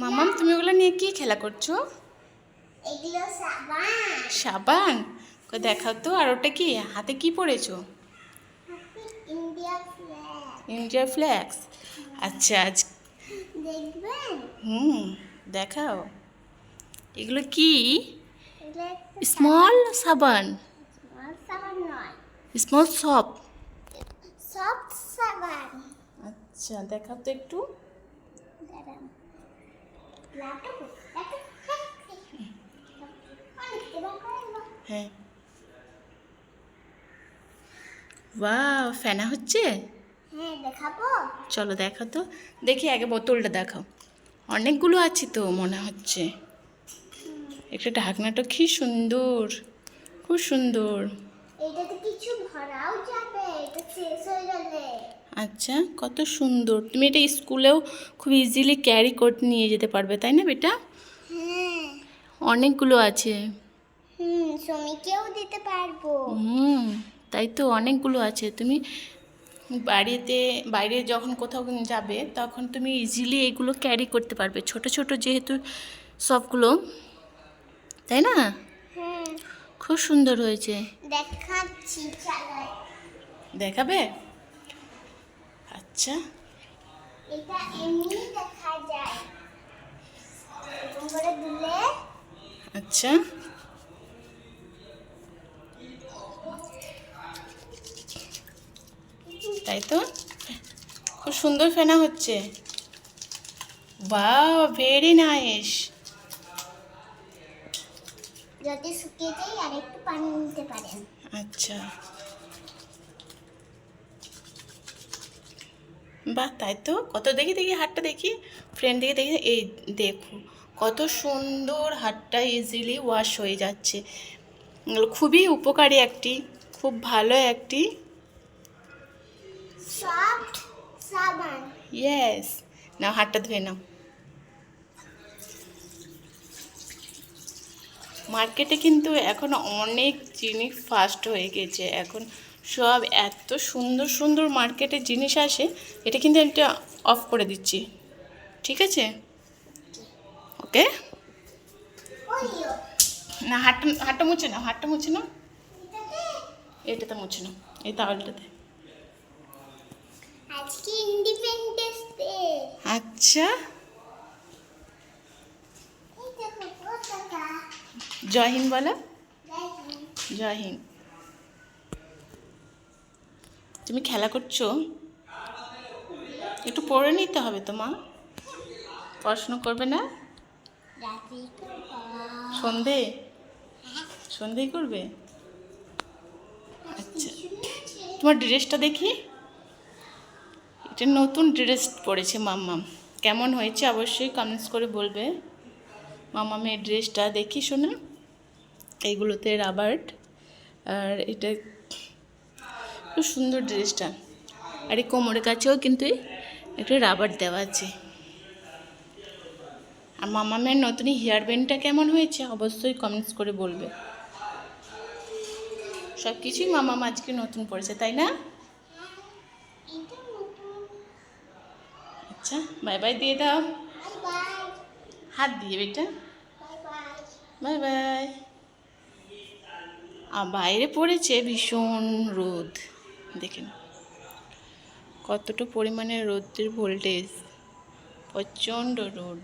মামাম তুমি ওগুলো নিয়ে কি খেলা করছ? এগুলো সাবান। সাবান? কই দেখাও তো আর ওটা কি? হাতে কি পড়েছো ইন্ডিয়া ফ্ল্যাগ। ফ্ল্যাক্স আচ্ছা আজ দেখবেন? হুম দেখাও। এগুলো কি? স্মল সাবান? Small soap soft? সাবান। আচ্ছা দেখাও তো একটু। দাঁড়ান হ্যাঁ। ফেনা হচ্ছে? হ্যাঁ দেখাবো? চলো দেখাও তো। দেখি আগে বোতলটা দেখাও। অনেকগুলো আছে তো মনে হচ্ছে। একটা ঢাকনাটা কি সুন্দর খুব সুন্দর। এটাতে কিছু ভরাও যাবে এটা শেষ হয়ে গেলে। আচ্ছা কত সুন্দর। তুমি এটা স্কুলেও খুব ইজিলি ক্যারি করে নিয়ে যেতে পারবে তাই না বেটা? অনেকগুলো আছে। হুম দিতে পারব। হুম তাই তো অনেকগুলো আছে। তুমি বাড়িতে বাইরে যখন কোথাও যাবে তখন তুমি ইজিলি এগুলো ক্যারি করতে পারবে। ছোট ছোট যেহেতু সবগুলো তাই না? খুব সুন্দর হয়েছে। দেখাচ্ছি দেখাবে? আচ্ছা। এটা এমনি দেখা যায়। করে দিলে আচ্ছা। তাই তো? খুব সুন্দর ফেনা হচ্ছে। বাহ ভেরি নাইস। যদি শুকিয়ে যায় আর একটু পানি নিতে পারেন। আচ্ছা। বাহ তাই তো? কত দেখি দেখি হাটটা দেখি। ফ্রেন্ড দেখে দেখি এই দেখো কত সুন্দর হাটটা ইজিলি ওয়াশ হয়ে যাচ্ছে। খুবই উপকারী একটি খুব ভালো একটি ইয়েস নাও হাতটা ধুয়ে নাও। মার্কেটে কিন্তু এখন অনেক জিনিস ফাস্ট হয়ে গেছে। এখন সব এত সুন্দর সুন্দর মার্কেটে জিনিস আসে এটা কিন্তু আমি একটা অফ করে দিচ্ছি। ঠিক আছে? ওকে? না হাটটা হাটটা মুছে নাও হাটটা মুছে নাও। এটাতে মুছে নাও এই তাওয়ালটাতে। আজকে ইন্ডিপেন্ডেন্স ডে আচ্ছা। জয় হিন্দ বলো। জয় হিন্দ। তুমি খেলা করছ? একটু পড়ে নিতে হবে তো মা। পড়াশুনো করবে না? সন্ধে? সন্ধেই করবে? আচ্ছা। তোমার ড্রেসটা দেখি। এটা নতুন ড্রেস পরেছে মাম্মাম। কেমন হয়েছে অবশ্যই কমেন্টস করে বলবে। মাম্মামের ড্রেসটা দেখি শোনা। এইগুলোতে রাবার্ট আর এটা খুব সুন্দর ড্রেসটা আর এই কোমরের কাছেও কিন্তু একটা রাবার দেওয়া আছে। আর মামামের নতুন হেয়ার ব্যান্ডটা কেমন হয়েছে অবশ্যই কমেন্টস করে বলবে। সব কিছুই মামাম আজকে নতুন পড়েছে তাই না? আচ্ছা বাই বাই দিয়ে দাও। হাত দিয়ে বেটা। বাই বাই আর বাইরে পড়েছে ভীষণ রোদ। দেখেন কতটা পরিমাণে রোদ্রের ভোল্টেজ প্রচণ্ড রোদ